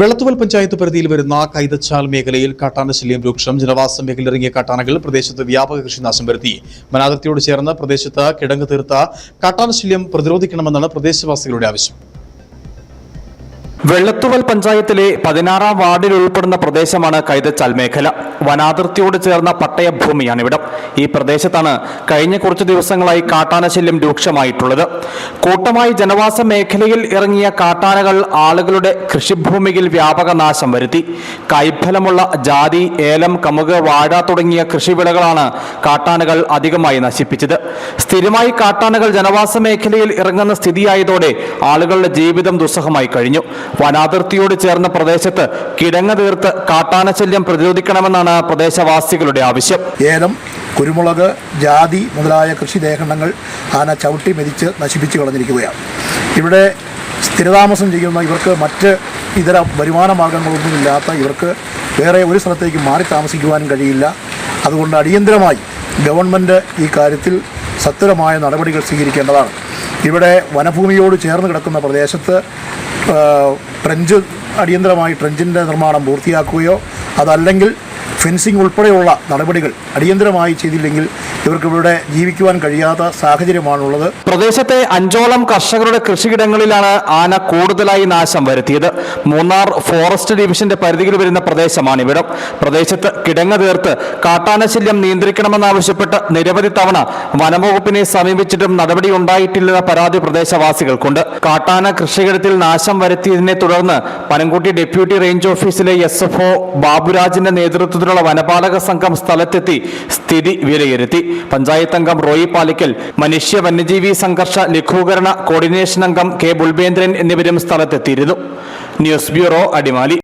വെള്ളത്തുവൽ പഞ്ചായത്ത് പരിധിയിൽ വരുന്ന കൈതച്ചാൽ മേഖലയിൽ കാട്ടാനശല്യം രൂക്ഷം ജനവാസ മേഖലയിറങ്ങിയ കാട്ടാനകൾ പ്രദേശത്ത് വ്യാപക കൃഷിനാശം വരുത്തി. വനാതിർത്തിയോട് ചേർന്ന് പ്രദേശത്ത് കിടങ്ങ് തീർത്ത കാട്ടാനശല്യം പ്രതിരോധിക്കണമെന്നാണ് പ്രദേശവാസികളുടെ ആവശ്യം. വെള്ളത്തുവൽ പഞ്ചായത്തിലെ പതിനാറാം വാർഡിൽ ഉൾപ്പെടുന്ന പ്രദേശമാണ് കൈതച്ചാൽ മേഖല. വനാതിർത്തിയോട് ചേർന്ന പട്ടയഭൂമിയാണിവിടം. ഈ പ്രദേശത്താണ് കഴിഞ്ഞ കുറച്ചു ദിവസങ്ങളായി കാട്ടാനശല്യം രൂക്ഷമായിട്ടുള്ളത്. കൂട്ടമായി ജനവാസ മേഖലയിൽ ഇറങ്ങിയ കാട്ടാനകൾ ആളുകളുടെ കൃഷിഭൂമിയിൽ വ്യാപക നാശം വരുത്തി. കൈഫലമുള്ള ജാതി ഏലം കമുക് വാഴ തുടങ്ങിയ കൃഷിവിളകളാണ് കാട്ടാനകൾ അധികമായി നശിപ്പിച്ചത്. സ്ഥിരമായി കാട്ടാനകൾ ജനവാസ മേഖലയിൽ ഇറങ്ങുന്ന സ്ഥിതിയായതോടെ ആളുകളുടെ ജീവിതം ദുസ്സഹമായി കഴിഞ്ഞു. വനാതിർത്തിയോട് ചേർന്ന പ്രദേശത്ത് കിടങ്ങ് തീർത്ത് കാട്ടാനശല്യം പ്രതിരോധിക്കണമെന്നാണ് പ്രദേശവാസികളുടെ ആവശ്യം. ഏലം കുരുമുളക് ജാതി മുതലായ കൃഷി ലേഖനങ്ങൾ ആന ചവിട്ടി മെതിച്ച് നശിപ്പിച്ചു കളഞ്ഞിരിക്കുകയാണ്. ഇവിടെ സ്ഥിരതാമസം ചെയ്യുന്ന ഇവർക്ക് മറ്റ് ഇതര വരുമാന മാർഗങ്ങളൊന്നുമില്ലാത്ത ഇവർക്ക് വേറെ ഒരു സ്ഥലത്തേക്ക് മാറി താമസിക്കുവാനും കഴിയില്ല. അതുകൊണ്ട് അടിയന്തരമായി ഗവൺമെന്റ് ഈ കാര്യത്തിൽ സത്വരമായ നടപടികൾ സ്വീകരിക്കേണ്ടതാണ്. ഇവിടെ വനഭൂമിയോട് ചേർന്ന് കിടക്കുന്ന പ്രദേശത്ത് ട്രഞ്ച് അടിയന്തരമായി ട്രെഞ്ചിന്റെ നിർമ്മാണം പൂർത്തിയാക്കുകയോ അതല്ലെങ്കിൽ ഫെൻസിംഗ് ഉൾപ്പെടെയുള്ള നടപടികൾ അടിയന്തരമായി ചെയ്തില്ലെങ്കിൽ ഇവർക്ക് ഇവിടെ ജീവിക്കുവാൻ കഴിയാത്ത സാഹചര്യമാണുള്ളത്. പ്രദേശത്തെ അഞ്ചോളം കർഷകരുടെ കൃഷിയിടങ്ങളിലാണ് ആന കൂടുതലായി നാശം വരുത്തിയത്. മൂന്നാർ ഫോറസ്റ്റ് ഡിവിഷന്റെ പരിധിയിൽ വരുന്ന പ്രദേശമാണ് ഇവിടം പ്രദേശത്ത് കിടങ്ങ് തീർത്ത് കാട്ടാനശല്യം നിയന്ത്രിക്കണമെന്നാവശ്യപ്പെട്ട് നിരവധി തവണ വനംവകുപ്പിനെ സമീപിച്ചിട്ടും നടപടി ഉണ്ടായിട്ടില്ലെന്ന പരാതി പ്രദേശവാസികൾക്കുണ്ട്. കാട്ടാന കൃഷിയിടത്തിൽ നാശം വരുത്തിയതിനെ തുടർന്ന് പനംകുട്ടി ഡെപ്യൂട്ടി റേഞ്ച് ഓഫീസിലെ എസ് എഫ് ഒ ബാബുരാജിന്റെ നേതൃത്വത്തിലുള്ള വനപാലക സംഘം സ്ഥലത്തെത്തി സ്ഥിതി വിലയിരുത്തി. പഞ്ചായത്ത് അംഗം റോയി പാലിക്കൽ മനുഷ്യ വന്യജീവി സംഘർഷ ലഘൂകരണ കോർഡിനേഷൻ അംഗം കെ. ബുൾബേന്ദ്രൻ എന്നിവരും സ്ഥലത്തെത്തിയിരുന്നു. News bureau Adimali.